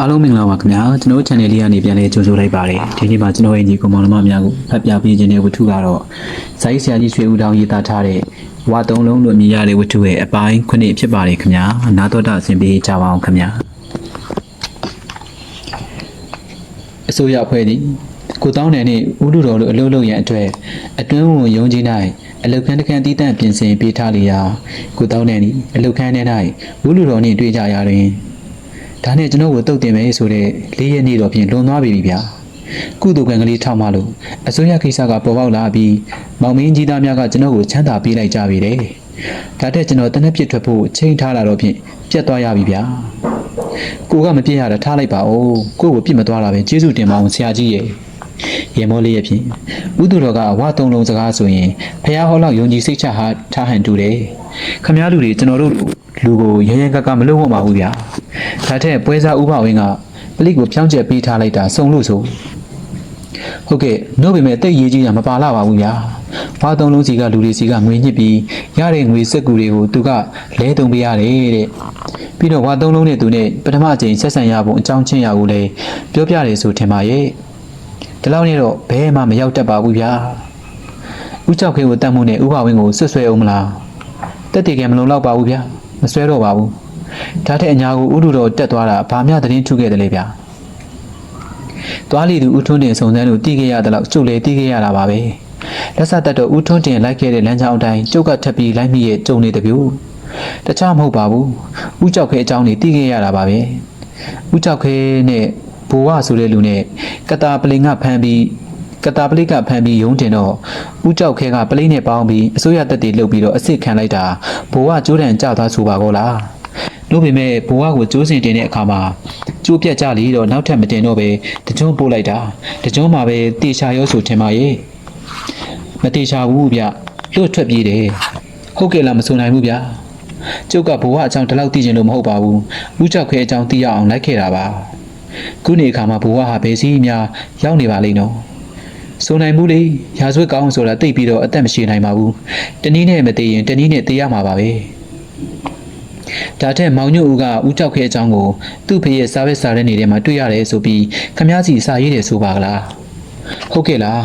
အားလုံးမင်္ဂလာပါခင်ဗျာကျွန်တော်တို့ channel လေးကနေပြန်လဲကြိုဆိုလိုက်ပါတယ်ဒီနေ့မှာကျွန်တော်ရဲ့ညီကောင်မောင်နှမများကိုဖတ်ပြပေးခြင်းတဲ့ဝတ္ထုကတော့ဇိုင်းဆရာကြီးရွှေဦးတောင်ရေးသားထားတဲ့ဝါသုံးလုံးလို့အမည်ရတဲ့ဝတ္ထုရဲ့အပိုင်းခုနှစ်ဖြစ်ပါတယ်ခင်ဗျာနားတော်တာအစဉ်ပေးကြပါအောင်ခင်ဗျာအစိုးရအဖွဲ့သည်ကိုတောင်းနယ်နှင့်ဥဒုတော်တို့အလုပ်လုပ်ရန်အတွက်အတွင်းဝန်ရုံးကြီး၌အလုတ်ခန်းတစ်ခန်းတည်တံ့ပြင်ဆင်ပေးထားလျာကိုတောင်းနယ်သည်အလုတ်ခန်းထဲ၌ဥဒုတော်နှင့်တွေ့ကြရာတွင် ဒါနဲ့ကျွန်တော်ကိုတုတ်တင်မယ်ဆိုတော့လေးရက်နေ့တော့ပြင်လွန်သွားပြီဗျာကုသိုလ်ကံကလေးထောက်မှလို့အစိုးရကိစ္စကပေါ်ပေါက်လာပြီးမောင်မင်းကြီးသားများကကျွန်တော်ကိုချမ်းသာပေးလိုက်ကြပြီတဲ့ဒါတဲ့ကျွန်တော်တနက်ပြစ်ထွက်ဖို့ချိန်ထားလာတော့ဖြင့်ပြတ်သွားရပြီဗျာကိုကမပြစ်ရတာထားလိုက်ပါဦးကိုကိုပြစ်မသွားတာပဲကျေးဇူးတင်ပါအောင်ဆရာကြီးရဲ့ရေမောလေးရဲ့ဖြင့်ဥဒုတော်ကဝါသုံးလုံးစကားဆိုရင်ဖះဟောလောက်ယုံကြည်စိတ်ချဟာထားဟန်တူတယ်ခမည်းလူတွေကျွန်တော်တို့ လူကိုရဲရဲကကမလုပ်ဝတ်ပါဘူးဗျာဒါထက်ပွဲစားဥပဝင်းကပလိကိုဖြောင်းကျက်ပေးထားလိုက်တာစုံလို့ဆိုဟုတ်ကဲ့နှုတ်ပေမဲ့တိတ်ရေးကြီးတာမပါလာပါဘူးဗျာဝါသုံးလုံးစီကလူတွေစီကငွေညစ်ပြီးရတဲ့ငွေစက်ကူတွေကိုသူကလဲတုံပေးရတယ်တဲ့ပြီးတော့ဝါသုံးလုံးနဲ့သူနဲ့ပထမအကြိမ်ဆက်ဆံရဖို့အကြောင်းချင်းရကိုလည်းပြောပြတယ်ဆိုထင်ပါရဲ့ဒီလောက်နဲ့တော့ဘဲမှမရောက်တတ်ပါဘူးဗျာဦးကြောက်ခေကိုတတ်မှုနဲ့ဥပဝင်းကိုဆွတ်ဆွဲအောင်မလားတက်တည်ကမလုံလောက်ပါဘူးဗျာ မဆွဲတော့ပါဘူးဒါထက်အညာကိုဥဒုတော်တက်သွားတာဘာမှသတင်းထုခဲ့တယ်လေဗျာသွားလီသူဦးထွန်းတင်စုံစမ်းလို့တီးခဲ့ရတဲ့လောက်ကျုပ်လည်းတီးခဲ့ရတာပါပဲလက်ဆက်တက်တော့ဦးထွန်းတင်လိုက်ခဲ့တဲ့လမ်းကြောင်းအတိုင်းကျုပ်ကထပ်ပြီးလိုက်မိရဲ့ကြုံနေတပြူတခြားမဟုတ်ပါဘူးဦးကြောက်ခဲအကြောင်းနေတီးခဲ့ရတာပါပဲဦးကြောက်ခဲနဲ့ဘိုးဝဆိုတဲ့လူနဲ့ကတာပလင်ကဖမ်းပြီး ကတာပလိကဖမ်းပြီးရုံးတင်တော့ဦးကြောက်ခဲကပလိနဲ့ပေါင်းပြီးအစိုးရတက်တီလှုပ်ပြီးတော့အစ်စ်ခံလိုက်တာဘိုးကကျိုးတန်ကြသွားဆိုပါကောလားလို့ပေမဲ့ဘိုးကကိုကျိုးစင်တင်တဲ့အခါမှာကျိုးပြတ်ကြလီတော့နောက်ထပ်မတင်တော့ပဲတကြုံပို့လိုက်တာတကြုံမှာပဲတေချာရောဆိုထင်ပါရဲ့မတေချာဘူးဗျလွတ်ထွက်ပြေးတယ်ဟုတ်ကဲ့လားမဆိုနိုင်ဘူးဗျကျုပ်ကဘိုးကအကြောင်းဒီလောက်သိချင်လို့မဟုတ်ပါဘူးဦးကြောက်ခဲအကြောင်းသိရအောင်လိုက်ခဲ့တာပါခုနေအခါမှာဘိုးကဟာဘယ်စီးများရောက်နေပါလိမ့်နော် ဆိုနိုင်ဘူးလေရာဇဝတ်ကောင်းဆိုတာတိတ်ပြီးတော့အသက်မရှိနိုင်ပါဘူးတနည်းနဲ့မသေးရင်တနည်းနဲ့သေရမှာပါပဲဒါထက်မောင်ညွတ်ဦးကဦးကြောက်ခဲအကြောင်းကိုသူ့ဖေရဲ့စာဘက်စာတဲ့နေထဲမှာတွေ့ရတယ်ဆိုပြီးခမားစီစာရေးတယ်ဆိုပါကလားဟုတ်ကဲ့လား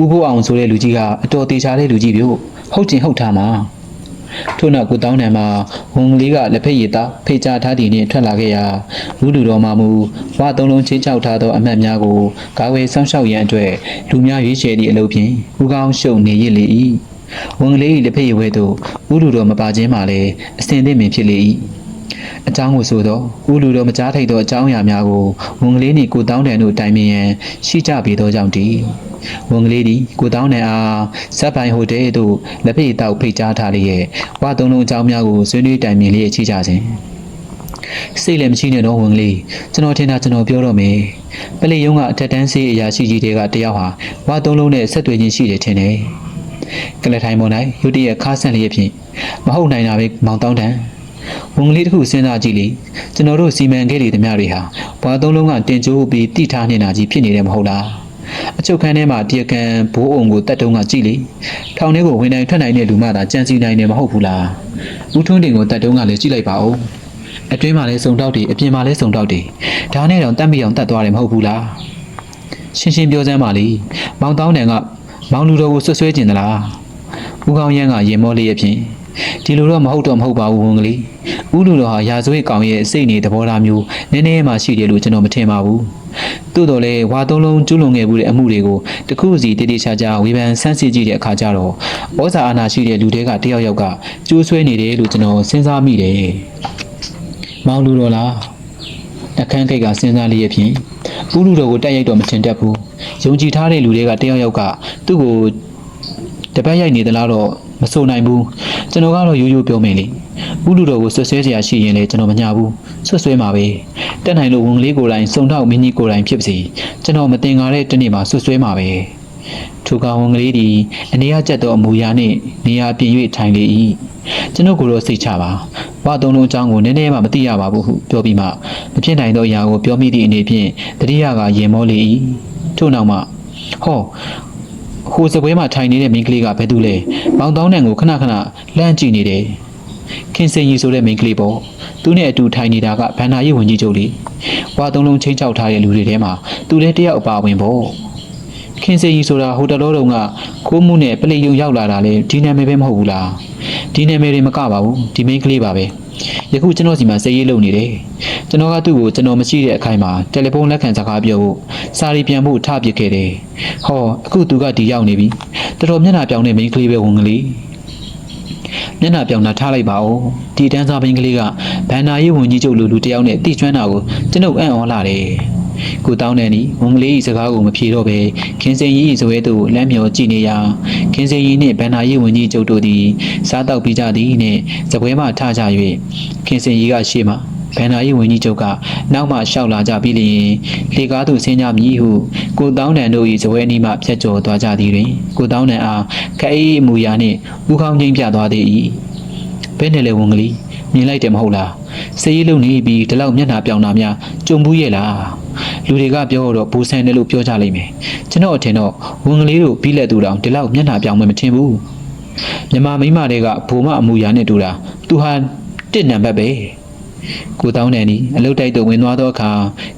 ဦးဖို့အောင်ဆိုတဲ့လူကြီးကအတော်သေးချာတဲ့လူကြီးပြို့ဟုတ်ကျင်ဟုတ်ထားမှာ ထို့နောက်ကိုတောင်းတန်မှာဝန်ကလေးကလက်ဖက်ရည်သားဖေချထားသည်နှင့်ထွက်လာခဲ့ရာလူလူတော်မှမူဝါသုံးလုံးချင်းချောက်ထားသောအမတ်များကိုကာဝယ်ဆောင်းရှောက်ရန်အတွက်လူများရွေးချယ်သည့်အလုပ်ဖြင့်ဦးကောင်းရှုံနေရလေ၏ဝန်ကလေး၏လက်ဖက်ရည်ဝဲသို့ဦးလူတော်မပါခြင်းမှလည်းအစဉ်သင့်ပင်ဖြစ်လေ၏အကြောင်းကိုဆိုတော့ဦးလူတော်မကြားထိုက်သောအကြောင်းအရာများကိုဝန်ကလေးနှင့်ကိုတောင်းတန်တို့တိုင်ပင်ရန်ရှိကြပေသောကြောင့်တည်း ဝန်ကလေးသည်ကိုတောင်းတန်အားဇက်ပိုင်ဟိုတယ်သို့လက်ဖက်ရည်တောက်ဖိတ်ကြားထားလျက်ဝါသုံးလုံးအကြောင်းများကိုဆွေးနွေးတိုင်ပင်လျက်ရှိကြစဉ်စိတ်လည်းမရှိနဲ့တော့ဝင်ကလေးကျွန်တော်ထင်တာကျွန်တော်ပြောတော့မယ်ပလိယုံကအထက်တန်းစေးအရာရှိကြီးတွေကတယောက်ဟာဝါသုံးလုံးနဲ့ဆက်သွယ်ခြင်းရှိတယ်ထင်တယ်ကလထိုင်ပေါ်၌ရုတ်တရက်ခါဆန့်လျက်ဖြင့်မဟုတ်နိုင်တာပဲမောင်တောင်းတန်ဝင်ကလေးတစ်ခုစဉ်းစားကြည့်လေကျွန်တော်တို့စီမံခဲ့တဲ့ဓမြတွေဟာဝါသုံးလုံးကတင်ကြိုးပြီးတိထားနေတာကြီးဖြစ်နေတယ်မဟုတ်လား အချုပ်ခန်းထဲမှာတရားခံဘိုးအုံကိုတတ်တုံးကကြည့်လေထောင်ထဲကိုဝင်နိုင်ထွက်နိုင်တဲ့လူမှသာကြံစီနိုင်တယ်မဟုတ်ဘူးလားဦးထွန်းတင်ကိုတတ်တုံးကလည်းကြည့်လိုက်ပါဦးအတွင်းမှာလည်းစုံတောက်တွေအပြင်မှာလည်းစုံတောက်တွေဒါနဲ့တော့တတ်မိအောင်တတ်သွားတယ်မဟုတ်ဘူးလားရှင်းရှင်းပြောစမ်းပါလေမောင်တောင်းတန်ကမောင်လူတော်ကိုဆွတ်ဆွဲကျင်သလားဦးကောင်းရန်းကရင်မောလေးရဲ့ဖြင့်ဒီလိုတော့မဟုတ်တော့မဟုတ်ပါဘူးဝန်ကလေး ဦးလူတော်ဟာရာဇဝတ်ကောင်ရဲ့စိတ်နေသဘောထားမျိုးနည်းနည်းမှရှိတယ်လို့ကျွန်တော်မထင်ပါဘူးသို့တော်လည်းဝါသုံးလုံးကျူးလွန်ခဲ့မှုတဲ့အမှုတွေကိုတခုစီတိတိကျကျဝေဖန်ဆန်းစစ်ကြည့်တဲ့အခါကျတော့ဩဇာအာဏာရှိတဲ့လူတွေကတယောက်ယောက်ကကျိုးဆွဲနေတယ်လို့ကျွန်တော်စဉ်းစားမိတယ်မောင်လူတော်လားအခန်းခိတ်ကစဉ်းစားလျက်ဖြင့်ဦးလူတော်ကိုတက်ရိုက်တော့မထင်တတ်ဘူးယုံကြည်ထားတဲ့လူတွေကတယောက်ယောက်ကသူ့ကိုတပတ်ရိုက်နေသလားတော့မဆိုနိုင်ဘူးကျွန်တော်ကတော့ရိုးရိုးပြောမယ်လေ ဦးလူတော်ကိုဆွဆွဲစရာရှိရင်လည်းကျွန်တော်မညာဘူးဆွဆွဲမှာပဲတက်နိုင်လို့ဝင်ကလေးကိုယ်တိုင်စုံထောက်မင်းကြီးကိုယ်တိုင်ဖြစ်ပါစေကျွန်တော်မတင်ကားတဲ့တနေ့မှာဆွဆွဲမှာပဲထိုကောင်ဝင်ကလေးဒီအနေရကျက်သောအမူအရာနှင့်နေရာပြင်၍ထိုင်လေ၏ကျွန်တော်ကိုယ်တော့စိတ်ချပါဘာသုံးလုံးအကြောင်းကိုနည်းနည်းမှမသိရပါဘူးဟုပြောပြီးမှမဖြစ်နိုင်သောအရာကိုပြောမိသည့်အနေဖြင့်တတိယကရင်မောလေ၏ထို့နောက်မှဟောဟိုစပွဲမှာထိုင်နေတဲ့မိန်းကလေးကဘယ်သူလဲမောင်တောင်းတန်ကိုခဏခဏလှမ်းကြည့်နေတယ် ခင်စင်ကြီးဆိုတဲ့မိန်းကလေးပေါ့သူနဲ့အတူထိုင်နေတာကဗန္နာရေးဝင်ကြီးချုပ်လေးဘွားသုံးလုံးချင်းချောက်ထားတဲ့လူတွေထဲမှာသူလည်းတယောက်အပါဝင်ပေါ့ခင်စေကြီးဆိုတာဟိုတလောတုန်းကခိုးမှုနဲ့ပလိယုံရောက်လာတာလေဒီနာမည်ပဲမဟုတ်ဘူးလားဒီနာမည်တွေမကပါဘူးဒီမိန်းကလေးပါပဲယခုကျွန်တော်စီမှာစည်ရေးလုပ်နေတယ်ကျွန်တော်ကသူ့ကိုကျွန်တော်မရှိတဲ့အခိုင်မှာတယ်လီဖုန်းလက်ခံစကားပြောဖို့စာရီပြန်ဖို့ထပစ်ခဲ့တယ်ဟောအခုသူကဒီရောက်နေပြီတော်တော်မျက်နှာပြောင်းတဲ့မိန်းကလေးပဲဝင်ကလေး မျက်နှာပြောင်တာထားလိုက်ပါဦးဒီတန်းစားပင်ကလေးကဘန်နာရေးဝန်ကြီးချုပ်လူလူတယောက်နဲ့တိကျွမ်းတာကိုကျွန်ုပ်အံ့ဩလာတယ်ကိုတောင်းတဲ့နီဝန်ကလေးဤစကားကိုမဖြေတော့ပဲခင်စင်ကြီးဤဇွဲသူကိုလမ်းမြော်ကြည့်နေရာခင်စင်ကြီးနှင့်ဘန်နာရေးဝန်ကြီးချုပ်တို့သည်စားတောက်ပြီးကြသည်နှင့်စပွဲမှထကြ၍ခင်စင်ကြီးကရှေ့မှ ဘန်နာရေးဝန်ကြီးချုပ်ကနောက်မှရှောက်လာကြပြီးလျင်လေကားသူဆင်းကြမည်ဟုကိုတောင်းတန်တို့၏ဇပွဲနီးမှဖြတ်ကျော်သွားကြသည်တွင်ကိုတောင်းတန်အားခအေးအမူအရာနှင့်ဥကောင်းချင်းပြသွားသည်၏ဘယ်နဲ့လဲဝန်ကလေးမြင်လိုက်တယ်မဟုတ်လားစေးရီးလုံနေပြီးဒီလောက်မျက်နှာပြောင်တာများကြုံဘူးရဲ့လားလူတွေကပြောတော့ဘူဆန်တယ်လို့ပြောကြလိမ့်မယ်ကျွန်တော်အထင်တော့ဝန်ကလေးတို့ပြီးလက်သူတောင်ဒီလောက်မျက်နှာပြောင်မှမထင်ဘူးမြမမိန်းမတွေကဘိုမအမူအရာနဲ့တူတာသူဟာတစ်နံပါတ်ပဲ ကိုတောင်းတယ်နီအလုတ်တိုက်သို့ဝင်သွားသောအခါ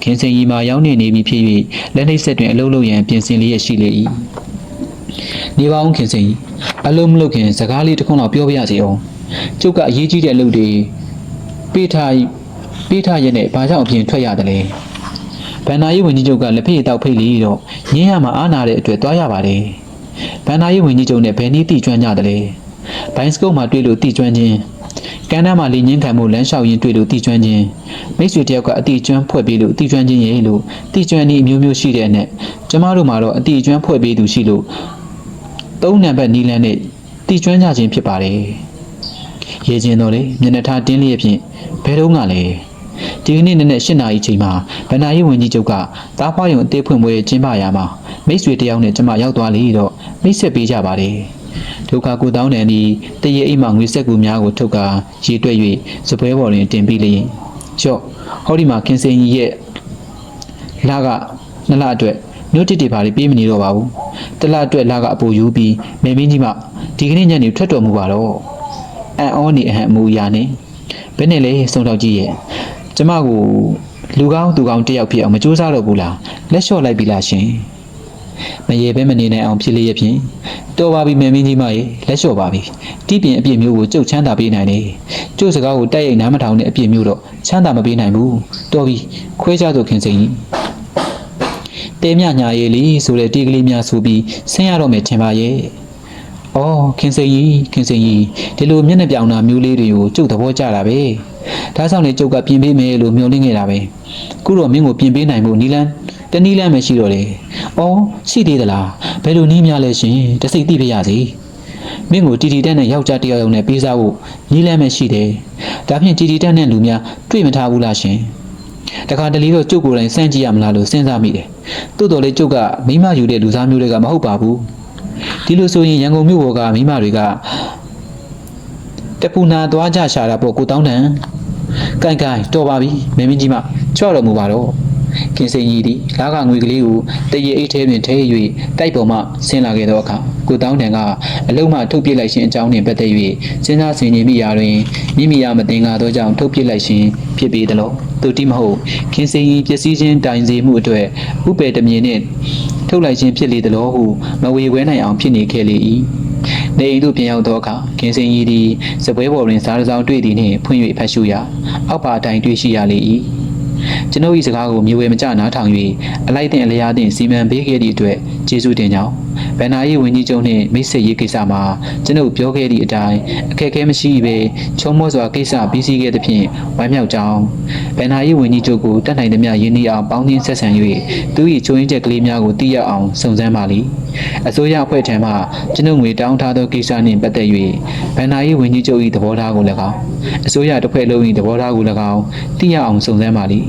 ခင်စင်ကြီးမှရောက်နေနေပြီဖြစ်၍လက်နှိပ်ဆက်တွင်အလုတ်လုတ်ရန်ပြင်ဆင်လျက်ရှိလေ၏နေပါအောင်ခင်စင်ကြီးအလုံးမလုတ်ခင်စကားလေးတစ်ခုတော့ပြောပြရစီအောင်ကျုပ်ကအရေးကြီးတဲ့အလုပ်တွေပေးထားပေးထားရတဲ့ဘာကြောင့်အပြင်ထွက်ရတယ်လဲဗန္နာရေးဝင်ကြီးချုပ်ကလက်ဖေးတောက်ဖိတ်လီတော့ညင်းရမှာအားနာတဲ့အတွက်သွားရပါတယ်ဗန္နာရေးဝင်ကြီးချုပ်နဲ့ဘယ်နည်းတိကျွမ်းကြတယ်လဲဘိုင်းစကုတ်မှာတွေ့လို့တိကျွမ်းခြင်း ကမ်းနားမှာလေငင်းခံမှုလမ်းလျှောက်ရင်းတွေ့လို့တီကျွမ်းခြင်းမိတ်ဆွေတယောက်ကအတီကျွမ်းဖွဲ့ပေးလို့တီကျွမ်းခြင်းရဲ့လို့တီကျွမ်းဤအမျိုးမျိုးရှိတဲ့နဲ့ကျမတို့မှာတော့အတီကျွမ်းဖွဲ့ပေးသူရှိလို့သုံးနံပါတ်နီလန်းနဲ့တီကျွမ်းကြခြင်းဖြစ်ပါတယ်ရေချင်းတော်လေမျက်နှာထားတင်းလျက်ဖြင့်ဘယ်တော့မှလဲဒီကနေ့နေ့နဲ့၈နာရီချိန်မှာဗန္နာရေးဝန်ကြီးချုပ်ကတားဖွားရုံအသေးဖွင့်ပွဲကျင်းပရာမှာမိတ်ဆွေတယောက်နဲ့ကျမရောက်သွားလေတော့မိတ်ဆက်ပေးကြပါတယ် ဒုက္ခကိုတောင်းတယ်ဒီတရေအိမ်မှာငွေဆက်ကူများကိုထုတ်ကာရေတွက်၍စပွဲပေါ်တွင်တင်ပြီးလျင်ကျော့ဟောဒီမှာခင်စင်ကြီးရဲ့လာကနှစ်လအတွက်မြို့တစ်တွေပါပြီးမနေတော့ပါဘူးတလအတွက်လာကအပူယူပြီးမေမင်းကြီးမှဒီကနေ့ညနေထွက်တော်မူပါတော့အန်အောနေအဟံအမူအရာနဲ့ဘယ်နဲ့လဲစုံတော့ကြည့်ရဲ့ကျမကိုလူကောင်းသူကောင်းတယောက်ဖြစ်အောင်မကြိုးစားတော့ဘူးလားလက်လျှော့လိုက်ပြီလားရှင် မရေပဲမနေနိုင်အောင်ဖြစ်လေရဲ့ဖြင့်တော်ပါပြီမေမင်းကြီးမရေလက်လျှော့ပါပြီတိပြင်အပြစ်မျိုးကိုကြုတ်ချမ်းသာပေးနိုင်တယ်ကျုပ်စကားကိုတိုက်ရိုက်နားမထောင်တဲ့အပြစ်မျိုးတော့ချမ်းသာမပေးနိုင်ဘူးတော်ပြီခွဲကြသို့ခင်စိန်ကြီးတဲမြညာရေးလီဆိုတဲ့တီကလေးများဆိုပြီးဆင်းရတော့မယ်ထင်ပါရဲ့။အော်ခင်စိန်ကြီးခင်စိန်ကြီးဒီလိုမျက်နှာပြောင်တာမျိုးလေးတွေကိုကျုပ်သဘောကျတာပဲ။ဒါကြောင့်လေကျုပ်ကပြင်ပေးမယ်လို့မျှော်လင့်နေတာပဲ။ခုတော့မင်းကိုပြင်ပေးနိုင်ဖို့နီလန်း တနီလန်းပဲရှိတော့တယ်။အော်ရှိသေးသလား။ဘယ်လိုနီးများလဲရှင်တစိတ်သိပြရစီ။မင်းကိုတီတီတက်နဲ့ယောက်ျားတစ်ယောက်ယောက်နဲ့ပေးစားဖို့နီးလန်းပဲရှိတယ်။ဒါဖြင့်တီတီတက်နဲ့လူများတွေ့မထားဘူးလားရှင်။တခါတလေတော့ကျုပ်ကိုယ်တိုင်စမ်းကြည့်ရမလားလို့စဉ်းစားမိတယ်။တိုးတော်လေးကျုပ်ကမိမယူတဲ့လူသားမျိုးတွေကမဟုတ်ပါဘူး။ဒီလိုဆိုရင်ရန်ကုန်မြို့ပေါ်ကမိမတွေကတပူနာသွားကြရှာတာပေါ့ကိုတောင်းတန်။ကိုင်ကိုင်တော်ပါပြီမင်းမင်းကြီးမချော့တော်မူပါတော့။ ခင်စိန်ကြီးဒီလာကငွေကလေးကိုတရေအိတ်ထဲတွင်ထည့်၍တိုက်ပေါ်မှဆင်းလာခဲ့သောအခါကိုတောင်းတန်ကအလုံးမှထုတ်ပြစ်လိုက်ခြင်းအကြောင်းနှင့်ပတ်သက်၍စဉ်းစားဆင်ခြင်မိရာတွင်မိမိရမတင်ကားသောကြောင့်ထုတ်ပြစ်လိုက်ခြင်းဖြစ်ပေသလိုသူတိမဟုတ်ခင်စိန်ကြီးပျက်စီးခြင်းတိုင်စေမှုအတွက်ဥပေတမြင်နှင့်ထုတ်လိုက်ခြင်းဖြစ်လေသလိုဟုမဝေခွဲနိုင်အောင်ဖြစ်နေခဲ့လေ၏နေအိမ်သို့ပြန်ရောက်သောအခါခင်စိန်ကြီးသည်စပွဲပေါ်တွင်စားတစောင်းတွေ့သည်နှင့်ဖွင့်၍ဖတ်ရှုရာအောက်ပါအတိုင်းတွေ့ရှိရလေ၏ ကျွန်ုပ်၏စကားကိုမြေဝဲမကျနားထောင်၍အလိုက်တဲ့အလျားသည့်စီမံပေးခဲ့သည့်အတွက်ကျေးဇူးတင်ကြောင်း ဗန္နာရေးဝန်ကြီးချုပ်နှင့်မိတ်ဆက်ရေးကိစ္စမှာကျွန်ုပ်ပြောခဲ့သည့်အတိုင်းအခက်အခဲမရှိဘဲချုံမောစွာကိစ္စပြီးစီးခဲ့သဖြင့်ဝမ်းမြောက်ကြောင်းဗန္နာရေးဝန်ကြီးချုပ်ကိုတတ်နိုင်သမျှရင်းနှီးအောင်ပေါင်းသင်းဆက်ဆံ၍သူ၏ချိုးရင်းချက်ကလေးများကိုသိရအောင်စုံစမ်းပါလိအစိုးရအဖွဲ့ထံမှကျွန်ုပ်ငွေတောင်းထားသောကိစ္စနှင့်ပတ်သက်၍ဗန္နာရေးဝန်ကြီးချုပ်၏သဘောထားကိုလည်းကောင်းအစိုးရတစ်ဖွဲ့လုံး၏သဘောထားကိုလည်းကောင်းသိရအောင်စုံစမ်းပါလိ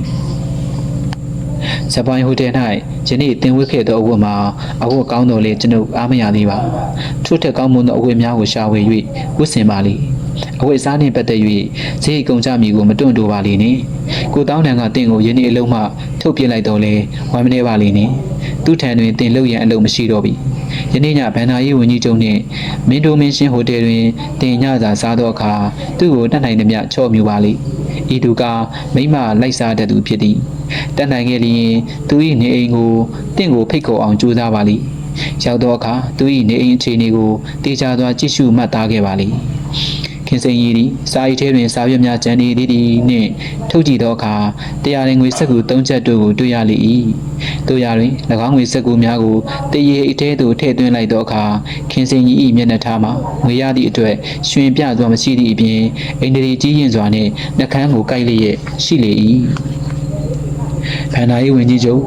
ဇပိုင်းဟိုတယ်၌ယနေ့တင်ဝတ်ခဲ့သောအဝတ်မှာအဝတ်ကောင်းတော်လေကျွန်ုပ်အားမရသေးပါထို့ထက်ကောင်းမွန်သောအဝတ်များကိုရှာဝယ်၍ဝတ်ဆင်ပါလိအဝတ်စားနှင့်ပတ်သက်၍ဈေးကုန်ကြမည်ကိုမတွန့်တိုပါလိနှင့်ကိုတောင်းတန်ကတင့်ကိုယနေ့အလုံးမှထုတ်ပြလိုက်တော်လေဝမ်းမနေပါလိနှင့်သူထံတွင်တင်လို့ရန်အလုံးမရှိတော့ပြီယနေ့ညဗန္နာရေးဝန်ကြီးချုပ်နှင့်မင်းတို့မင်းရှင်ဟိုတယ်တွင်တင်ညစာစားသောအခါသူ့ကိုတတ်နိုင်သမျှချော့မြူပါလိ ဤသူကမိမလိုက်စားတတ်သူဖြစ်သည်တတ်နိုင်ခဲ့လျင်သူ၏နေအိမ်ကိုတင့်ကိုဖိတ်ခေါ်အောင်ကြိုးစားပါလိရောက်သောအခါသူ၏နေအိမ်အခြေအနေကိုတေချာစွာကြည့်ရှုမှတ်သားခဲ့ပါလိ ခင်စိန်ရီသည်စာရီထဲတွင်စာရွက်များကျန်နေသည်နှင့်ထုတ်ကြည့်သောအခါတရားရင်ငွေစက်ကူ၃ချက်တို့ကိုတွေ့ရလေ၏တို့ရတွင်၎င်းငွေစက်ကူများကိုတရေအထဲသို့ထည့်သွင်းလိုက်သောအခါခင်စိန်ကြီး၏မျက်နှာထားမှာငွေရသည့်အတွက်ရွှင်ပြစွာမရှိသည့်အပြင်အိန္ဒြေကြီးရင်စွာနှင့်နှကန်းကိုကိုက်လျက်ရှိလေ၏ဖန်နာ၏ဝင်ကြီးချုပ်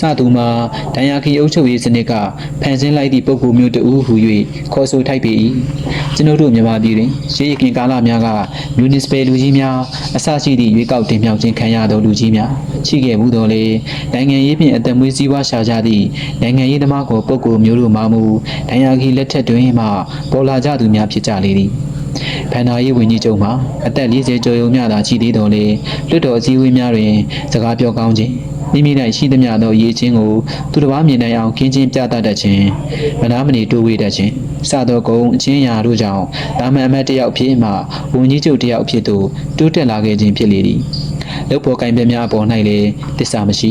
စသူမှာဒဏ်ရာခီအုပ်ချုပ်ရေးစနစ်ကဖန်ဆင်းလိုက်သည့်ပုဂ္ဂိုလ်မျိုးတဦးဟူ၍ခေါ်ဆိုထိုက်ပေ၏ကျွန်ုပ်တို့မြန်မာပြည်တွင်ရှေးရခင်ကာလများက municipal လူကြီးများအစရှိသည့်ရွေးကောက်တင်မြှောက်ခြင်းခံရသောလူကြီးများရှိခဲ့မှုတော်လေနိုင်ငံရေးဖြင့်အသက်မွေးစည်းဝါးရှာကြသည့်နိုင်ငံရေးသမားကိုပုဂ္ဂိုလ်မျိုးတို့မှမူဒဏ်ရာခီလက်ထက်တွင်မှပေါ်လာကြသူများဖြစ်ကြလေသည် ဖန်နာရေးဝန်ကြီးချုပ်မှာအသက်40ကျော်ရုံမျှသာရှိသေးတော်လေလွတ်တော်အစည်းအဝေးများတွင် စကားပြောကောင်းခြင်းမိမိ၌ရှိသမျှသောရည်ချင်းကိုသူတစ်ပါးမြင်နိုင်အောင်ခင်းချင်းပြသတတ်ခြင်းမနာမနေတိုးဝေးတတ်ခြင်းစသောကုံအချင်းရာတို့ကြောင့်တာမန်အမတ်တစ်ယောက်ဖြစ်မှဝန်ကြီးချုပ်တစ်ယောက်ဖြစ်သို့တိုးတက်လာခဲ့ခြင်းဖြစ်လေသည်လုပ်ဖို့ကင်ပြများအပေါ်၌လည်းတစ္ဆာမရှိ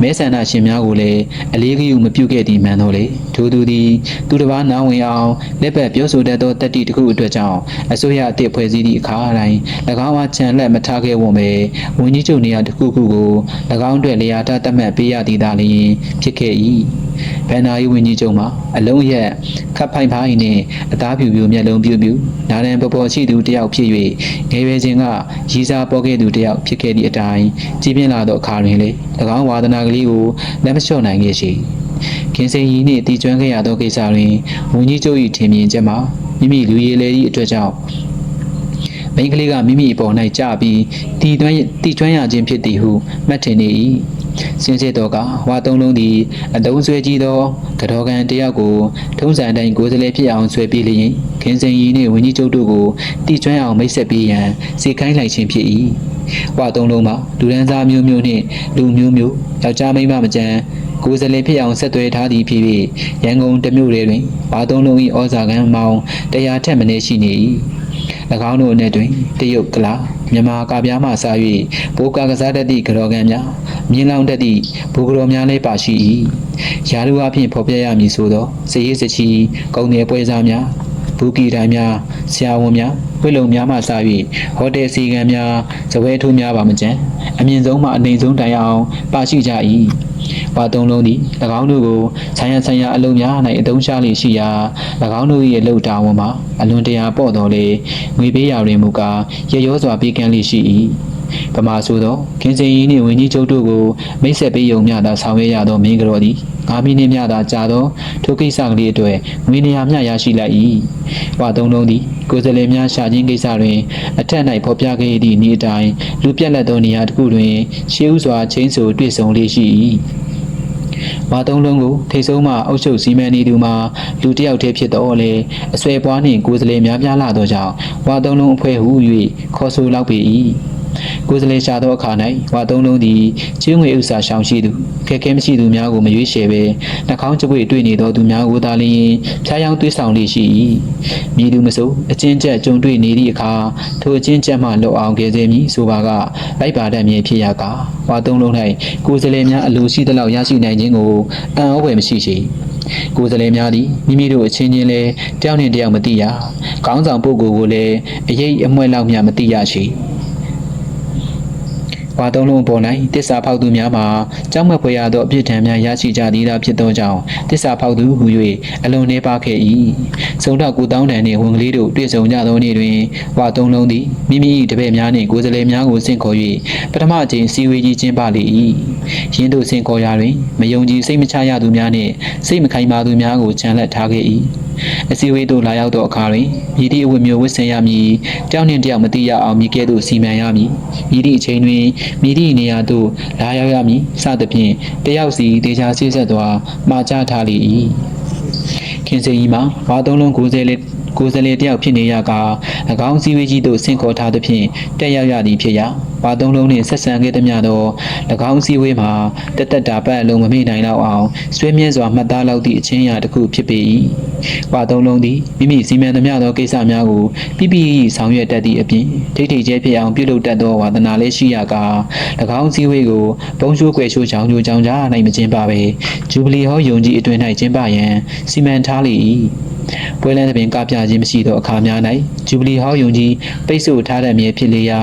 မဲဆန္ဒရှင်များကိုလည်းအလေးဂရုမပြုခဲ့သည်မှန်တော့လေထိုသူသည် သူတစ်ပါးနားဝင်အောင်လက်ပတ်ပြောဆိုတတ်သောတတိတစ်ခုအတွက်ကြောင့်အစိုးရအသစ်ဖွဲ့စည်းသည့်အခါတိုင်း၎င်းအားချန်လက်မထားခဲ့ဝံပဲဝန်ကြီးချုပ်နေရာတစ်ခုခုကို၎င်းအတွက်လျာထားတတ်မှတ်ပေးရသည်သာလျှင်ဖြစ်ခဲ့၏ဘန်နာယီဝန်ကြီးချုပ်မှာအလုံးရက်ခပ်ဖိုင်ဖိုင်နှင့်အသားဖြူဖြူမျက်လုံးပြူပြူနားရန်ပေါ်ပေါ်ရှိသူတစ်ယောက်ဖြစ်၍ငယ်ရွယ်စဉ်ကရည်စားပေါ်ခဲ့သူတစ်ယောက်ဖြစ်ခဲ့သည့်အတိုင်းကြည်ပြင်းလာသောအခါတွင်လေ၎င်းဝါသနာကလေးကိုလက်မလျှော့နိုင်ခဲ့ရှိခင်စိန်ကြီးနှင့်တည်ကျွမ်းခဲ့ရသောကိစ္စတွင်ဝန်ကြီးချုပ်၏ထင်မြင်ချက်မှာမိမိလူရည်လေသည့်အတွက်ကြောင့်မိန်းကလေးကမိမိအပေါ်၌ကြပြီးတည်သွမ်းတည်ကျွမ်းရခြင်းဖြစ်သည်ဟုမှတ်ထင်နေ၏ စင်စစ်တော်ကဝါသုံးလုံးသည်အတုံးဆွဲကြီးသောကတော်ကန်တယောက်ကိုထုံးစံတိုင်းကိုယ်စလဲဖြစ်အောင်ဆွဲပြေးလျင်ခင်စိန်ကြီးနှင့်ဝင်းကြီးချုပ်တို့ကိုတည်ကျွမ်းအောင်မိတ်ဆက်ပေးရန်စေခိုင်းလိုက်ခြင်းဖြစ်၏ဝါသုံးလုံးမှာလူဒန်းစားမျိုးမျိုးနှင့်လူမျိုးမျိုးယောက်ျားမိန်းမမကြမ်းကိုယ်စလဲဖြစ်အောင်ဆက်သွဲထားသည်ဖြစ်၍ရန်ကုန်တမြို့ထဲတွင်ဝါသုံးလုံး၏ဩဇာကံမောင်တရားထက်မနည်းရှိနေ၏၎ င်းတို့အနက်တွင်တရုတ်ကလာမြန်မာကာပြားမှစ၍ဘိုးကာကစားတတ်သည့်ကြော်ကံများမြင်းလောင်တတ်သည့်ဘူကြော်များလည်းပါရှိ၏ရာလူအဖြစ်ဖော်ပြရမည်ဆိုသောစည်ရေးစချီကုံနယ်ပွဲစားများဘူကီတိုင်းများဆရာဝန်များဝိလုံများမှစ၍ဟိုတယ်စီကံများဇပွဲထိုးများပါမကြမ်းအမြင့်ဆုံးမှအနိမ့်ဆုံးတိုင်အောင်ပါရှိကြ၏ ဝါသုံးလုံးသည်၎င်းတို့ကိုဆိုင်ရန်ဆိုင်ရာအလုံးများ၌အသုံးချလေရှိရာ၎င်းတို့၏အလုပ်တာဝန်မှာအလွန်တရာပေါ့တော်လေငွေပေးရာတွင်မူကားရရောစွာပေးကမ်းလေရှိ၏ ပမာဆိုသောခင်စင်ကြီးနှင့်ဝင်းကြီးချုပ်တို့ကိုမိတ်ဆက်ပေးယုံမျှသာဆောင်ရွက်ရသောမင်းကတော်သည်၅မိနစ်မျှသာကြာသောထိုကိစ္စကလေးအတွက်ငွေနေရာမျှရရှိလိုက်၏ဝါသုံးလုံးသည်ကိုယ်စလဲများရှာခြင်းကိစ္စတွင်အထက်၌ဖော်ပြခဲ့သည့်နေ့တိုင်းလူပြက်လက်သောနေရာတစ်ခုတွင်ရှေးဥစွာချင်းဆိုတွေ့ဆုံလေးရှိ၏ဝါသုံးလုံးကိုထိတ်ဆုံးမှအုပ်ချုပ်စီမံနေသူမှာလူတစ်ယောက်တည်းဖြစ်တော့လေအဆွဲပွားနှင့်ကိုယ်စလဲများပြားလာသောကြောင့်ဝါသုံးလုံးအဖွဲ့ဟု၍ခေါ်ဆိုလောက်ပေ၏ ကိုယ်စလဲရှာသောအခါ၌ဝါသုံးလုံးသည်ကျင်းငွေဥစ္စာရှောင်ရှိသူခက်ခဲမရှိသူများကိုမရွေးချယ်ပဲနှာခေါင်းကြွေတွေ့နေသောသူများကိုသာလျှင်ဖြားယောင်းသွေးဆောင်လေးရှိ၏မြည်သူမဆိုအချင်းကျက်ကြုံတွေ့နေသည့်အခါထိုအချင်းကျက်မှလွတ်အောင်ကယ်ဆယ်မည်ဆိုပါကလိုက်ပါတတ်မည်ဖြစ်ရကာဝါသုံးလုံး၌ကိုယ်စလဲများအလိုရှိသလောက်ရရှိနိုင်ခြင်းကိုအံ့ဩဖွယ်မရှိရှိကိုယ်စလဲများသည်မိမိတို့အချင်းချင်းလဲတယောက်နှင့်တယောက်မသိရခေါင်းဆောင်ပုဂ္ဂိုလ်ကိုလည်းအရေးအမွှဲ့လောက်မျှမသိရရှိ ဝါသုံးလုံးပေါ်၌တစ္ဆာဖောက်သူများမှာကြောက်မက်ဖွယ်ရသောအပြစ်ဒဏ်များရရှိကြသည်သာဖြစ်သောကြောင့်တစ္ဆာဖောက်သူဟူ၍အလွန်နှဲပါခဲ့၏စုံတော့ကိုတောင်းတန်နှင့်ဝင်ကလေးတို့တွေ့ဆုံကြသောနေ့တွင်ဝါသုံးလုံးသည်မိမိ၏တပည့်များနှင့်ကိုယ်စလဲများကိုဆင့်ခေါ်၍ပထမအကြိမ်စီဝေးကြီးကျင်းပလေ၏ရင်းတို့ဆင့်ခေါ်ရာတွင်မယုံကြည်စိတ်မချရသူများနှင့်စိတ်မခိုင်မာသူများကိုခြံလက်ထားခဲ့၏ အစည်းအဝေးသို့လာရောက်သောအခါတွင်မြည်သည့်အဝတ်မျိုးဝတ်ဆင်ရမည်တယောက်နှင့်တယောက်မသိရအောင်မြည်ကဲ့သို့စီမံရမည်မြည်သည့်အချိန်တွင်မြည်သည့်နေရာသို့လာရောက်ရမည်စသဖြင့်တယောက်စီတေချာဆေးဆက်စွာမှာကြားထားလေ၏ခင်စိန်ကြီးမှာဝါသုံးလုံး90လက်ကိုယ်စလေတယောက်ဖြစ်နေရက၎င်းစည်းဝေးကြီးသို့ဆင့်ခေါ်ထားသဖြင့်တက်ရောက်ရသည်ဖြစ်ရာ ဝါသုံးလုံးနှင့်ဆက်ဆံခဲ့သမျှသော၎င်းစည်းဝေးမှာတက်တက်တာပတ်အလုံးမမေ့နိုင်တော့အောင်ဆွေးမြဲစွာမှတ်သားလောက်သည့်အချင်းရာတစ်ခုဖြစ်ပေ၏ဝါသုံးလုံးသည်မိမိစီမံသမျှသောကိစ္စများကိုပြပြဆောင်ရွက်တတ်သည့်အပြင်ထိထိကျဲဖြစ်အောင်ပြုလုပ်တတ်သောဝါသနာလည်းရှိရကာ၎င်းစည်းဝေးကိုဘုံရှိုးကွယ်ရှိုးချောင်းချိုချောင်းကြားနိုင်မခြင်းပါပဲဂျူဘလီဟောယုံကြည်အတွင်၌ကျင်းပရန်စီမံထားလေ၏ပွဲလန်းသပင်ကပြခြင်းမရှိသောအခါများ၌ဂျူဘလီဟောယုံကြည်ပိတ်ဆို့ထားတဲ့မြေဖြစ်လေရာ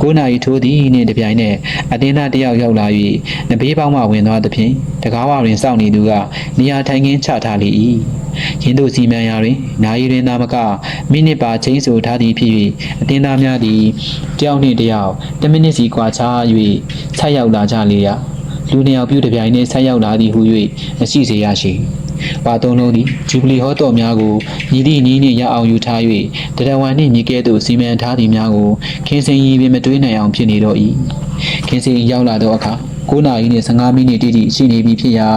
9နာရီထိုးသည့်နှင့်တပြိုင်နက်အသင်းသားတစ်ယောက်ရောက်လာ၍နဘေးပေါင်းမှဝင်သွားသဖြင့်တကားဝတွင်စောင့်နေသူကနေရာထိုင်ခင်းချထားလေ၏ရင်းတို့စီမံရာတွင်နာရီတွင်သာမကမိနစ်ပါချိန်ဆိုထားသည်ဖြစ်၍အသင်းသားများသည်တယောက်နှင့်တယောက်10မိနစ်စီကွာခြား၍ဆက်ရောက်လာကြလေရာလူနှစ်ယောက်ပြုတစ်ပြိုင်နက်ဆက်ရောက်လာသည်ဟု၍မရှိစေရရှိ။ ပါသုံးလုံးသည်ဂျူဘလီဟောတော်များကိုညီသည့်ညီနှင့်ရအောင်ယူထား၍တရဝံနှင့်ညီကဲ့သို့စီမံထားသည်များကိုခင်းစင်ကြီးပင်မတွေးနိုင်အောင်ဖြစ်နေတော့၏။ခင်းစင်ကြီးရောက်လာသောအခါ9နာရီနှင့်15မိနစ်တိတိရှိနေပြီဖြစ်ရာ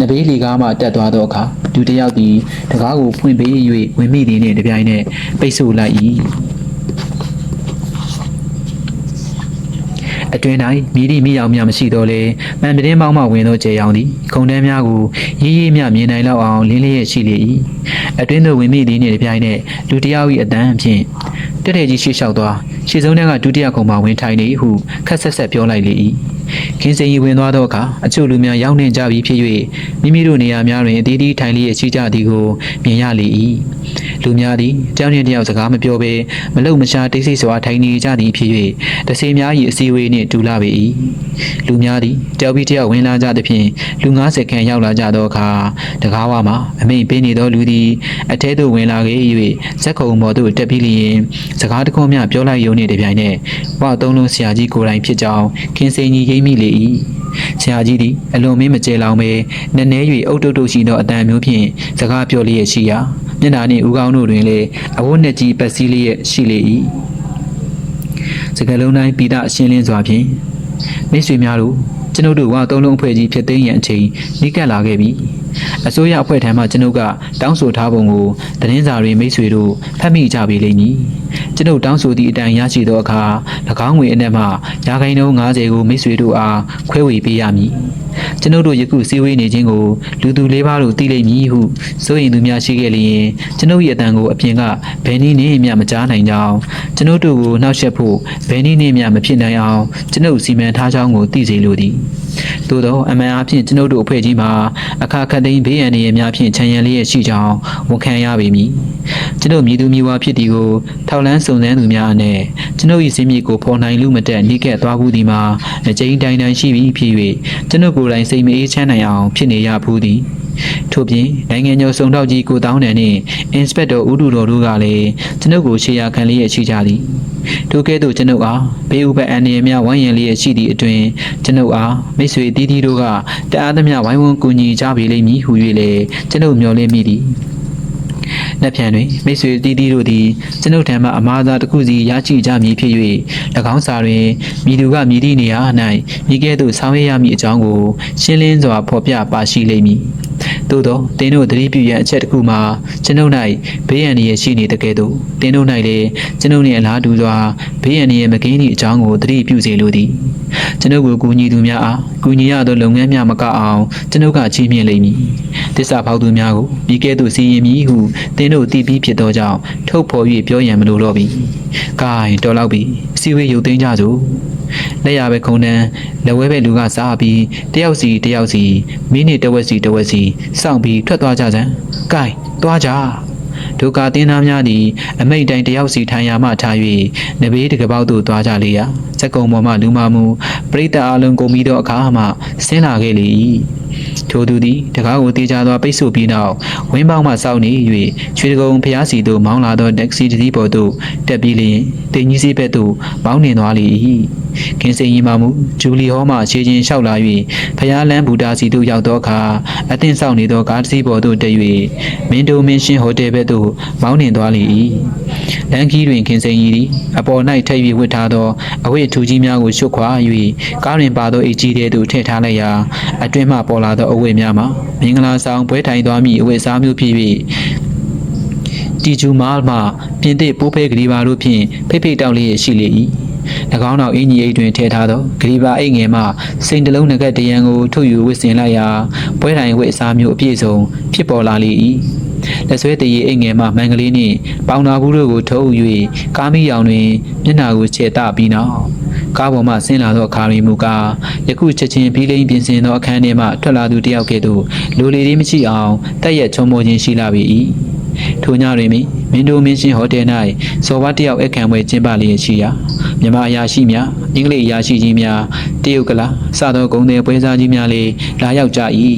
နဘေးလီကားမှတက်သွားသောအခါဒုတစ်ယောက်သည်တကားကိုဖွင့်ပေး၍ဝင်မိသည်နှင့်တပြိုင်နက်ပိတ်ဆို့လိုက်၏ အတွင်၌မိရိမိအောင်မြမရှိတော့လေမန်ပတင်းပေါင်းမှဝင်သောကျေရောင်သည်ခုံတန်းများကိုရေးရေးမြမြင်နိုင်လောက်အောင်လင်းလျက်ရှိလေ၏အတွင်သို့ဝင်မိသည်နှင့်တပြိုင်နက်လူတစ်ယောက်၏အတန်းဖြင့်တက်တဲ့ကြီးရှေ့လျှောက်သွားရှေ့ဆုံးထဲကဒုတိယခုံမှဝင်ထိုင်နေဟုခက်ဆက်ဆက်ပြောလိုက်လေ၏ ခင်းစင်ကြီးဝင်သွားသောအခါအချို့လူများရောက်နေကြပြီဖြစ်၍မိမိတို့နေရာများတွင်အသီးသီးထိုင်လျက်ရှိကြသည်ကိုမြင်ရလေ၏လူများသည်တောင်းရင်တယောက်စကားမပြောဘဲမလုံမရှာတိတ်ဆိတ်စွာထိုင်နေကြသည်ဖြစ်၍တဆေများ၏အစည်းအဝေးနှင့်တူလာပေ၏လူများသည်တယောက်ပြီးတယောက်ဝင်လာကြသဖြင့်လူ90ခန့်ရောက်လာကြသောအခါတကားဝမှာအမိန်ပေးနေသောလူသည်အထဲသို့ဝင်လာခဲ့၍ဇက်ခုံပေါ်သို့တက်ပြီးလျင်စကားတခုမျှပြောလိုက်ရုံနှင့်တပြိုင်နက်ဝါသုံးလုံးဆရာကြီးကိုယ်တိုင်ဖြစ်ကြောင်းခင်စိန်ကြီးရိပ်မိလေ၏ဆရာကြီးသည်အလွန်မင်းမကျဲလောင်ပဲနည်းနည်း၍အုတ်တုတ်တုတ်ရှိသောအတန်မျိုးဖြင့်စကားပြောလျက်ရှိရာမျက်နှာနှင့်ဦးခေါင်းတို့တွင်လည်းအဝတ်နှစ်ကြီးပတ်စည်းလျက်ရှိလေ၏စကလုံးတိုင်းပိဒအရှင်းလင်းစွာဖြင့်မိတ်ဆွေများတို့ကျွန်ုပ်တို့ကသုံးလုံးအဖွဲ့ကြီးဖြစ်သိမ်းရန်အချိန်နီးကပ်လာခဲ့ပြီ အစိုးရအဖွဲ့ထံမှကျွန်ုပ်ကတောင်းဆိုထားပုံကိုသတင်းစာတွေမိတ်ဆွေတို့ဖတ်မိကြပြီလိမ့်မည်ကျွန်ုပ်တောင်းဆိုသည့်အတိုင်းရရှိသောအခါ၎င်းငွေအနက်မှရာခိုင်နှုန်း90ကိုမိတ်ဆွေတို့အားခွဲဝေပေးရမည်ကျွန်ုပ်တို့ယခုစည်းဝေးနေခြင်းကိုလူသူလေးပါးတို့သိလိမ့်မည်ဟုစိုးရင်သူများရှိခဲ့လျင်ကျွန်ုပ်၏အတန်ကိုအပြင်ကဘယ်နည်းနှင့်မျှမကြားနိုင်ကြောင်းကျွန်ုပ်တို့ကိုနှောက်ယှက်ဖို့ဘယ်နည်းနှင့်မျှမဖြစ်နိုင်အောင်ကျွန်ုပ်စီမံထားကြောင်းကိုသိစေလိုသည်သို့သောအမှန်အဖြစ်ကျွန်ုပ်တို့အဖွဲ့ကြီးမှာအခါခတ်သိမ်းဘေးရန်တွေများဖြင့်ခြံရံလျက်ရှိကြောင်းဝန်ခံရပေမည်ကျွန်ုပ်မြည်သူမြည်ဝါဖြစ်သည်ကိုထောက်လန်းစုံစမ်းသူများနဲ့ကျွန်ုပ်၏စင်းမြစ်ကိုဖော်နိုင်လူမတက်နှိကက်သွားခုသည်မှာအကျဉ်းတိုင်းတိုင်းရှိပြီးဖြစ်၍ကျွန်ုပ်ကိုယ်တိုင်စိတ်မအေးချမ်းနိုင်အောင်ဖြစ်နေရဘူးသည် ထို့ပြင်နိုင်ငံကျော်စုံတော့ကြီးကိုတောင်းတန်နှင့်အင်စပက်တော်ဦးတူတော်တို့ကလည်းကျွန်ုပ်ကိုရှေ့ရခံလျက်ရှိကြသည်ထို့ကဲ့သို့ကျွန်ုပ်အားဘေးဥပအန်ရများဝိုင်းရန်လျက်ရှိသည့်အတွင်ကျွန်ုပ်အားမိတ်ဆွေတီးတီးတို့ကတအားသမျှဝိုင်းဝန်းကူညီကြပေလိမ့်မည်ဟု၍လည်းကျွန်ုပ်မျှော်လင့်မိသည်။နှစ်ပြန်တွင်မိတ်ဆွေတီးတီးတို့သည်ကျွန်ုပ်ထံမှအမားသားတစ်ခုစီရရှိကြမည်ဖြစ်၍၎င်းစာတွင်မိသူကမိသည့်နေရာ၌မိကဲ့သို့ဆောင်းရရမည်အကြောင်းကိုရှင်းလင်းစွာဖော်ပြပါရှိလိမ့်မည်။ သို့သောတင်းတို့သတိပြုရန်အချက်တစ်ခုမှာကျွန်ုပ်၌ဘေးရန်ရရှိနေတကယ်သို့တင်းတို့၌လည်းကျွန်ုပ်နှင့်အလားတူစွာဘေးရန်ရမကင်းသည့်အကြောင်းကိုသတိပြုစေလိုသည်။ကျွန်ုပ်ကိုကူညီသူများအားကူညီရသောလုပ်ငန်းများမကအောင်ကျွန်ုပ်ကချီးမြှင့်လိမ့်မည်။တစ္ဆာဖောက်သူများကိုမိကဲ့သို့စီရင်မည်ဟုတင်းတို့တည်ပြီးဖြစ်သောကြောင့်ထုတ်ဖော်၍ပြောရန်မလိုတော့ပြီ။ကဲတော်လောက်ပြီ။စီဝေးရုပ်သိမ်းကြစို့။ လက်ရပဲခုံတန်းလက်ဝဲပဲလူကစားပြီးတယောက်စီတယောက်စီမိနစ်တစ်ဝက်စီတစ်ဝက်စီစောင့်ပြီးထွက်သွားကြစမ်း။ကဲသွားကြ။ ဒုက္ခတင်းသားများသည်အမိတ်တိုင်းတယောက်စီထိုင်ရာမှထား၍နဘေးတကပေါက်သို့သွားကြလေရာစက်ကုံပေါ်မှလူမမှုပရိသတ်အလုံးကုန်ပြီးသောအခါမှဆင်းလာခဲ့လေ၏ထိုသူသည်တကားကိုတေးကြသောပိတ်ဆို့ပြီးနောက်ဝင်းပေါင်းမှစောင့်နေ၍ရွှေတကုံဖျားစီသို့မောင်းလာသောတက္ကစီတစ်စီးပေါ်သို့တက်ပြီးလျင်တင်ကြီးစီးဘက်သို့မောင်းနှင်သွားလေ၏ကင်းစင်ကြီးမှမူဂျူလီဟောမှခြေချင်းလျှောက်လာ၍ဖျားလန်းဘူတာစီသို့ရောက်သောအခါအသင့်ဆောင်နေသောကားတစ်စီးပေါ်သို့တက်၍မင်းတို့မင်းရှင်ဟိုတယ်ဘက်သို့မောင်းနှင်သွားလေ၏လန်ကီတွင်ကင်းစင်ကြီးသည်အပေါ်၌ထည့်၍ဝတ်ထားသောအဝတ်ထူကြီးများကိုရှုတ်ခွာ၍ကားတွင်ပါသောအိတ်ကြီးတဲသို့ထည့်ထားလိုက်ရာအတွင်းမှပေါ်လာသောအဝတ်များမှာမင်္ဂလာဆောင်ပွဲထိုင်သွားမည့်အဝတ်စားမျိုးဖြစ်၍တီဂျူမာမှပြင်သစ်ပိုးဖဲကလေးပါတို့ဖြင့်ဖိတ်ဖိတ်တောက်လျက်ရှိလေ၏၎င်းနောက်အင်ကြီးအိတ်တွင်ထည့်ထားသောဂရီပါအိတ်ငယ်မှစိန်တလုံးငကက်တရံကိုထုတ်ယူဝစ်စင်လိုက်ရာပွဲတိုင်ဝစ်အစားမျိုးအပြည့်စုံဖြစ်ပေါ်လာလေ၏ လက်ဆွဲတရီအိတ်ငယ်မှမန်ကလေးနှင့်ပေါင်နာဘူးတို့ကိုထုတ်ယူ၍ကားမီရောင်တွင်မျက်နှာကိုခြေတပြီးနောက်ကားပေါ်မှဆင်းလာသောအခါတွင်မူကားယခုချက်ချင်းပြီးလိမ့်ပြင်ဆင်သောအခန်းထဲမှထွက်လာသူတစ်ယောက်ကဲ့သို့လိုလေလေးမရှိအောင်တက်ရက်ချုံမောခြင်းရှိလာပေ၏ထိုညတွင်မင်းမင်းတို့မင်းရှင်ဟိုတယ်၌စော်ဘတစ်ယောက်အခမ်းပွဲကျင်းပလျက်ရှိရာမြန်မာအရာရှိများအင်္ဂလိပ်အရာရှိကြီးများတရုတ်ကလာစသောဂုံတွေပွဲစားကြီးများလည်းလာရောက်ကြ၏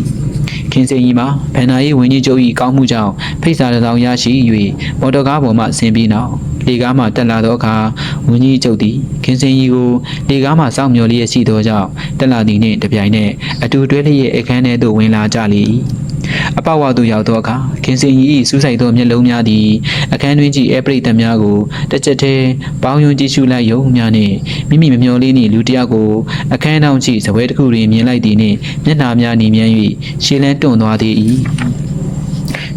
ခင်စိန်ကြီးမှာဗန္နာရေးဝင်းကြီးကျုပ်၏ကောင်းမှုကြောင့်ဖိတ်စာတစ်စောင်ရရှိ၍မော်တော်ကားပေါ်မှဆင်းပြီးနောက်လေကားမှတက်လာသောအခါဝင်းကြီးကျုပ်သည်ခင်စိန်ကြီးကိုလေကားမှစောင့်မျှော်လျက်ရှိသောကြောင့်တက်လာသည်နှင့်တပြိုင်နက်အတူတွဲလျက်အခန်းထဲသို့ဝင်လာကြလေ၏ အပဝါသူရောက်သောအခါခင်စိန်ကြီး၏စူးစိုက်သောမျက်လုံးများသည်အခန်းတွင်ကြည့်အပရိသတ်များကိုတစ်ချက်တည်းပေါင်းယွန်းကြည့်ရှုလိုက်ယုံများနှင့်မိမိမမျှော်လေးနှင့်လူတစ်ယောက်ကိုအခန်းထောင်ကြည့်စပွဲတစ်ခုတွင်မြင်လိုက်သည်နှင့်မျက်နှာများနေမြန်း၍ရှေးလန်းတွန့်သွားသည်၏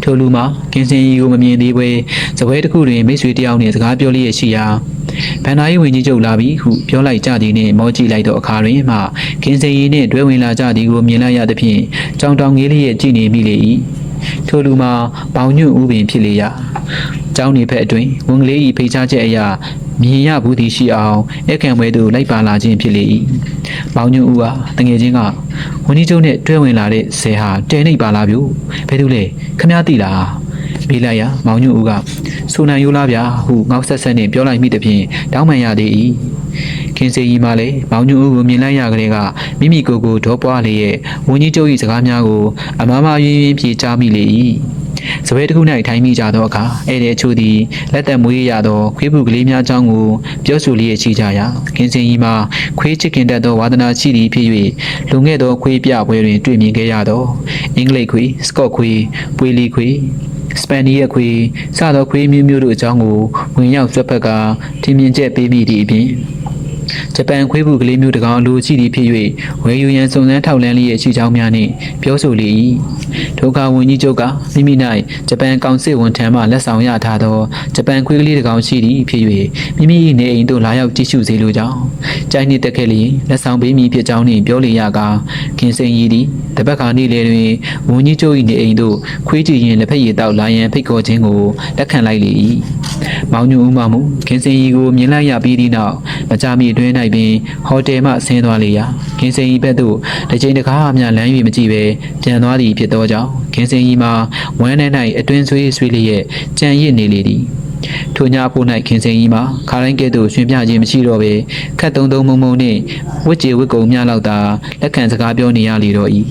ထိုလူမှာကင်းစင်ကြီးကိုမမြင်သေးဘဲစပွဲတစ်ခုတွင်မိတ်ဆွေတစ်ယောက်နှင့်စကားပြောလျက်ရှိရာ ဗန်နာယီဝင်ကြီးချုပ်လာပြီဟုပြောလိုက်ကြသည်နှင့်မောကြည့်လိုက်သောအခါတွင်မှကင်းစင်ကြီးနှင့်တွဲဝင်လာကြသည်ကိုမြင်လိုက်ရသဖြင့်ကြောင်တောင်ငေးလျက်ကြည့်နေမိလေ၏ထိုလူမှာဘောင်ညွန့်ဦးပင်ဖြစ်လေရာကျောင်းနေဖက်အတွင်ဝန်ကလေး၏ဖိတ်ကြားချက်အရာမြင်ရဘူးသည်ရှိအောင်အခန့်ဝဲသို့လိုက်ပါလာခြင်းဖြစ်လေ၏ဘောင်ညွန့်ဦးဟာတငယ်ချင်းကဝန်ကြီးချုပ်နှင့်တွဲဝင်လာတဲ့ဆယ်ဟာတဲနေပါလားဗျဘယ်သူလဲခမ ्या သိလား မေးလိုက်ရမောင်ညွန့်ဦးကစူနိုင်ယူလားဗျာဟုငေါက်ဆက်ဆက်နဲ့ပြောလိုက်မိသဖြင့်တောင်းပန်ရသေး၏ခင်စေကြီးမှလည်းမောင်ညွန့်ဦးကိုမြင်လိုက်ရကလေးကမိမိကိုယ်ကိုဒေါပွားလေရဲ့ဝင်းကြီးကျုပ်၏စကားများကိုအမမယွင်းယွင်းပြေချမိလေ၏စပယ်တစ်ခု၌ထိုင်မိကြသောအခါဧည့်သည်အချို့သည်လက်သက်မွေးရသောခွေးပုကလေးများအကြောင်းကိုပြောဆိုလျက်ရှိကြရာခင်စင်ကြီးမှာခွေးချစ်ခင်တတ်သောဝါသနာရှိသည်ဖြစ်၍လူငယ်သောခွေးပြပွဲတွင်တွေ့မြင်ခဲ့ရသောအင်္ဂလိပ်ခွေးစကော့ခွေးပွေလီခွေး စပန်နီရဲ့ခွေးစသောခွေးမျိုးမျိုးတို့အကြောင်းကိုဝင်ရောက်ဆွတ်ဖက်ကထင်မြင်ချက်ပေးမိသည့်အပြင် ဂျပန်ခွေးဘူးကလေးမျိုးတစ်ကောင်လူရှိသည်ဖြစ်၍ဝယ်ယူရန်စုံစမ်းထောက်လန်းလျက်ရှိကြောင်းများနှင့်ပြောဆိုလေ၏ထိုအခါဝန်ကြီးချုပ်ကမိမိ၌ဂျပန်ကောင်စစ်ဝန်ထမ်းမှလက်ဆောင်ရထားသောဂျပန်ခွေးကလေးတစ်ကောင်ရှိသည်ဖြစ်၍မိမိ၏နေအိမ်သို့လာရောက်ကြည့်ရှုစေလိုကြောင်းကြိုက်နှစ်တက်ခဲ့လျင်လက်ဆောင်ပေးမည်ဖြစ်ကြောင်းနှင့်ပြောလေရကခင်စိန်ရီသည်တပတ်ခါနေ့လေတွင်ဝန်ကြီးချုပ်၏နေအိမ်သို့ခွေးကြည့်ရင်လက်ဖက်ရည်တောက်လာရန်ဖိတ်ခေါ်ခြင်းကိုလက်ခံလိုက်လေ၏မောင်ညူဦးမှမူခင်စိန်ရီကိုမြင်လိုက်ရပြီးသည့်နောက်မကြာမီအတွင်း၌ပင်ဟိုတယ်မှဆင်းသွားလေရာခင်စိန်ရီဘက်သို့တစ်ချိန်တစ်ခါမှလမ်း၍မကြည့်ပဲပြန်သွားသည်ဖြစ်သောကြောင့်ခင်စိန်ရီမှာဝမ်းထဲ၌အတွင်းဆွေးဆွေးလျက်ကြံရစ်နေလေသည်ထိုညဖို့၌ခင်စိန်ကြီးမှာခါတိုင်းကဲ့သို့ရှင်ပြခြင်းမရှိတော့ပဲခက်တုံတုံမုံမုံနှင့်ဝစ်ကြေဝစ်ကုံများလောက်သာလက်ခံစကားပြောနေရလေတော့၏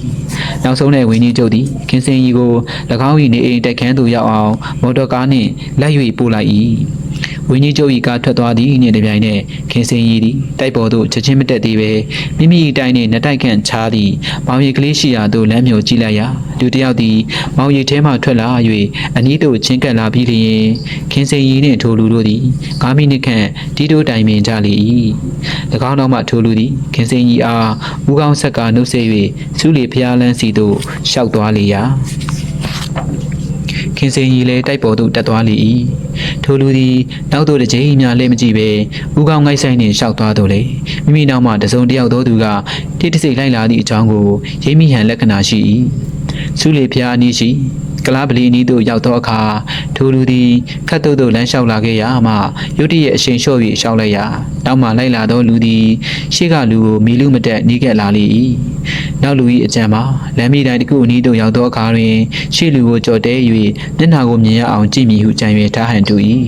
နောက်ဆုံး၌ဝင်းကြီးကျုပ်သည်ခင်စိန်ကြီးကို၎င်း၏နေအိမ်တိုက်ခန်းသို့ရောက်အောင်မော်တော်ကားနှင့်လက်၍ပို့လိုက်၏ ဝင်းကြီးကျုပ်၏ကားထွက်သွားသည်နှင့်တပြိုင်နက်ခင်စိန်ကြီးသည်တိုက်ပေါ်သို့ချက်ချင်းမတက်သေးပဲမိမိ၏တိုင်နှင့်နှစ်တိုက်ခန့်ချားသည့်မောင်ရီကလေးရှိရာသို့လမ်းမျိုးကြည့်လိုက်ရာလူတစ်ယောက်သည်မောင်ရီထဲမှထွက်လာ၍အနီးသို့ချင်းကပ်လာပြီးလျင်ခင်စိန်ကြီးနှင့်ထိုလူတို့သည်9မိနစ်ခန့်တီးတိုးတိုင်ပင်ကြလေ၏၎င်းတော့မှထိုလူသည်ခင်စိန်ကြီးအားဦးကောင်းဆက်ကနှုတ်ဆက်၍စူးလီဖျားလန်းစီသို့ရှောက်သွားလေရာ ခင်စိန်ကြီးလည်းတိုက်ပေါ်သို့တက်သွားလေ၏ထိုလူသည်နောက်သို့တစ်ကြိမ်များလဲမကြည့်ပဲဦးကောင်းငိုက်ဆိုင်နှင့်ရှောက်သွားတော့လေမိမိနောက်မှတစုံတစ်ယောက်သောသူကတိတ်တဆိတ်လိုက်လာသည့်အကြောင်းကိုရိပ်မိဟန်လက္ခဏာရှိ၏စူးလီဖျားအနည်းရှိ ကလားပလီနီးသို့ရောက်သောအခါထိုလူသည်ခတ်တုတ်သို့လမ်းလျှောက်လာခဲ့ရာမှရုတ်တရက်အရှိန်လျှော့ပြီးရှောက်လိုက်ရာနောက်မှလိုက်လာသောလူသည်ရှေ့ကလူကိုမီလူမတက်နီးကပ်လာလေ၏နောက်လူ၏အကြံမှာလမ်းမတိုင်းတစ်ခုအနီးသို့ရောက်သောအခါတွင်ရှေ့လူကိုကြော်တဲ၍မျက်နှာကိုမြင်ရအောင်ကြည့်မိဟုကြံရွယ်ထားဟန်တူ၏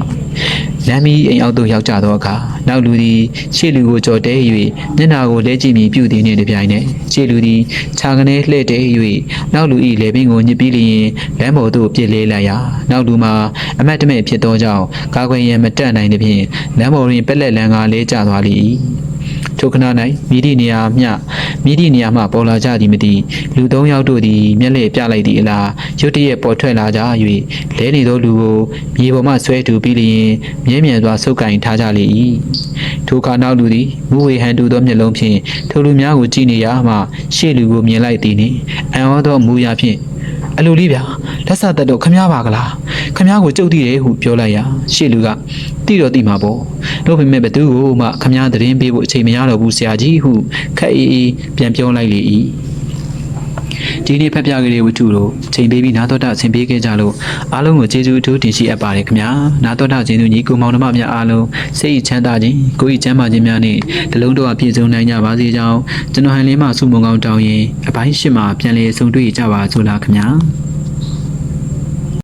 လမ်းမီအိမ်အောက်သို့ရောက်ကြသောအခါနောက်လူသည်ရှေ့လူကိုကြော်တဲ၍မျက်နှာကိုလဲကြည့်မိပြုသည်နှင့်တပြိုင်နက်ရှေ့လူသည်ခြာကနေလှဲ့တဲ၍နောက်လူ၏လေပင်ကိုညစ်ပြီးလျင်လမ်းပေါ်သို့ပြစ်လဲလိုက်ရာနောက်လူမှာအမတ်တမဲ့ဖြစ်သောကြောင့်ကာကွယ်ရန်မတက်နိုင်သဖြင့်လမ်းပေါ်တွင်ပက်လက်လန်းကလဲကျသွားလေ၏ ထိုခဏ၌မိသည့်နေရာမျှမိသည့်နေရာမှပေါ်လာကြသည်မသိလူသုံးယောက်တို့သည်မျက်လှည့်ပြလိုက်သည့်အလားရုတ်တရက်ပေါ်ထွက်လာကြ၍လဲနေသောလူကိုမြေပေါ်မှဆွဲတူပြီးလျင်မြဲမြံစွာဆုပ်ကင်ထားကြလေ၏ထိုခါနောက်လူသည်မူဝေဟန်တူသောမျက်လုံးဖြင့်ထိုလူများကိုကြည့်နေရာမှရှေ့လူကိုမြင်လိုက်သည်နှင့်အံ့ဩသောမူရာဖြင့်အလိုလေးဗျာလက်ဆက်သက်တော့ခမားပါကလားခမားကိုကြုတ်တည်တယ်ဟုပြောလိုက်ရာရှေ့လူကတိတော့တိမှာပေါ့တို့ပေမဲ့ဘသူကိုမှခမားသတင်းပေးဖို့အချိန်မရတော့ဘူးဆရာကြီးဟုခက်အေးအေးပြန်ပြောလိုက်လေ၏ ဒီနေ့ဖက်ပြကလေးဝတ္ထုတို့ချိန်ပေးပြီးနာတော်တာဆင်ပေးခဲ့ကြလို့အားလုံးကိုကျေးဇူးအထူးတင်ရှိအပ်ပါတယ်ခင်ဗျာနာတော်တာကျေးဇူးညီကိုမောင်နှမများအားလုံးစိတ်ချမ်းသာခြင်းကိုယ်ဤချမ်းသာခြင်းများနဲ့တလုံးတော့ပြည့်စုံနိုင်ကြပါစေကြောင်းကျွန်တော်ဟန်လေးမှဆုမွန်ကောင်းတောင်းရင်အပိုင်းရှစ်မှာပြန်လည်ဆုံတွေ့ကြပါစို့လားခင်ဗျာ